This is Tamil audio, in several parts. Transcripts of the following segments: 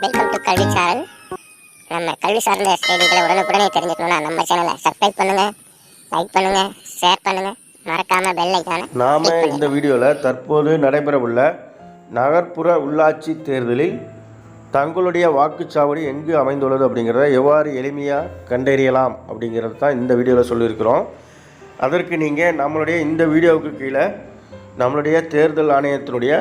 கல்வி சாரல் நம்ம கல்வி சார்ந்த செய்திகளை உடனுக்குடனே தெரிஞ்சுக்கணும்னா நம்ம சேனலை சப்ஸ்கிரைப் பண்ணுங்க லைக் பண்ணுங்க ஷேர் பண்ணுங்க. மறக்காம பெல் ஐக்கானை நாம் இந்த வீடியோவில் தற்போது நடைபெறவுள்ள நகர்ப்புற உள்ளாட்சி தேர்தலில் தங்களுடைய வாக்குச்சாவடி எங்கு அமைந்துள்ளது அப்படிங்கிறத எவ்வாறு எளிமையாக கண்டறியலாம் அப்படிங்கிறது தான் இந்த வீடியோவில் சொல்லியிருக்கிறோம். அதற்கு நீங்கள் நம்மளுடைய இந்த வீடியோவுக்கு கீழே நம்மளுடைய தேர்தல் ஆணையத்தினுடைய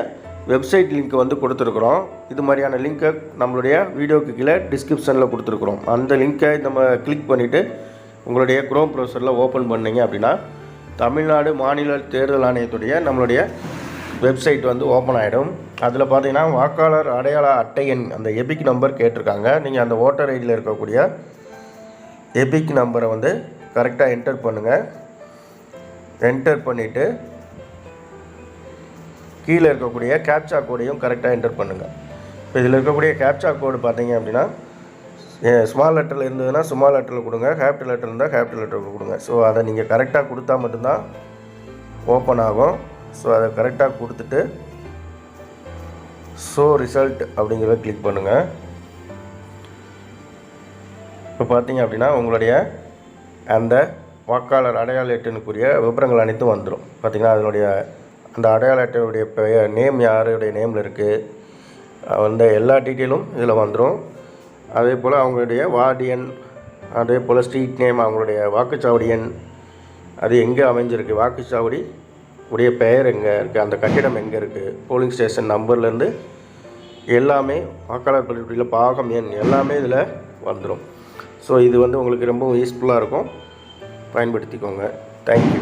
வெப்சைட் லிங்க் வந்து கொடுத்துருக்குறோம். இது மாதிரியான லிங்க்கை நம்மளுடைய வீடியோக்கு கீழே டிஸ்கிரிப்ஷனில் கொடுத்துருக்குறோம். அந்த லிங்க்கை நம்ம கிளிக் பண்ணிவிட்டு உங்களுடைய குரோம் ப்ரௌசரில் ஓப்பன் பண்ணீங்க அப்படின்னா தமிழ்நாடு மாநில தேர்தல் ஆணையத்துடைய நம்மளுடைய வெப்சைட் வந்து ஓப்பன் ஆகிடும் அதில் பார்த்தீங்கன்னா வாக்காளர் அடையாள அட்டை எண் அந்த எபிக் நம்பர் கேட்டிருக்காங்க. நீங்கள் அந்த ஓட்டர் ஐடியில் இருக்கக்கூடிய எபிக் நம்பரை வந்து கரெக்டாக என்டர் பண்ணுங்கள் என்டர் பண்ணிவிட்டு கீழே இருக்கக்கூடிய கேப்சா கோடையும் கரெக்டாக என்டர் பண்ணுங்கள் இப்போ இதில் இருக்கக்கூடிய கேப்சா கோடு பார்த்தீங்க அப்படின்னா ஸ்மால் லெட்டரில் இருந்ததுன்னா ஸ்மால் லெட்டரில் கொடுங்க. கேபிட்டல் லெட்டர் இருந்தால் கேபிட்டல் லெட்டரில் கொடுங்க. ஸோ அதை நீங்கள் கரெக்டாக கொடுத்தா மட்டும்தான் ஓப்பன் ஆகும். ஸோ அதை கரெக்டாக கொடுத்துட்டு ஸோ ரிசல்ட் அப்படிங்கிறத கிளிக் பண்ணுங்கள் இப்போ பார்த்தீங்க அப்படின்னா உங்களுடைய அந்த வாக்காளர் அடையாள அட்டைனுக்குரிய விவரங்கள் அனைத்தும் வந்துடும் பார்த்தீங்கன்னா அதனுடைய அந்த அடையாள அட்டையுடைய பெயர் நேம் யாருடைய நேமில் இருக்குது அந்த எல்லா டீட்டெயிலும் இதில் வந்துடும் அதே போல் அவங்களுடைய வார்டியன் அதே போல் ஸ்ட்ரீட் நேம் அவங்களுடைய வாக்குச்சாவடி எண். அது எங்கே அமைஞ்சிருக்கு? வாக்குச்சாவடி உடைய பெயர் எங்கே இருக்குது அந்த கட்டிடம் எங்கே இருக்குது போலிங் ஸ்டேஷன் நம்பர்லேருந்து எல்லாமே வாக்காளர் பதிவுகளில் பாகம் எண் எல்லாமே இதில் வந்துடும் ஸோ இது வந்து உங்களுக்கு ரொம்ப யூஸ்ஃபுல்லாக இருக்கும். பயன்படுத்திக்கோங்க. தேங்க்யூ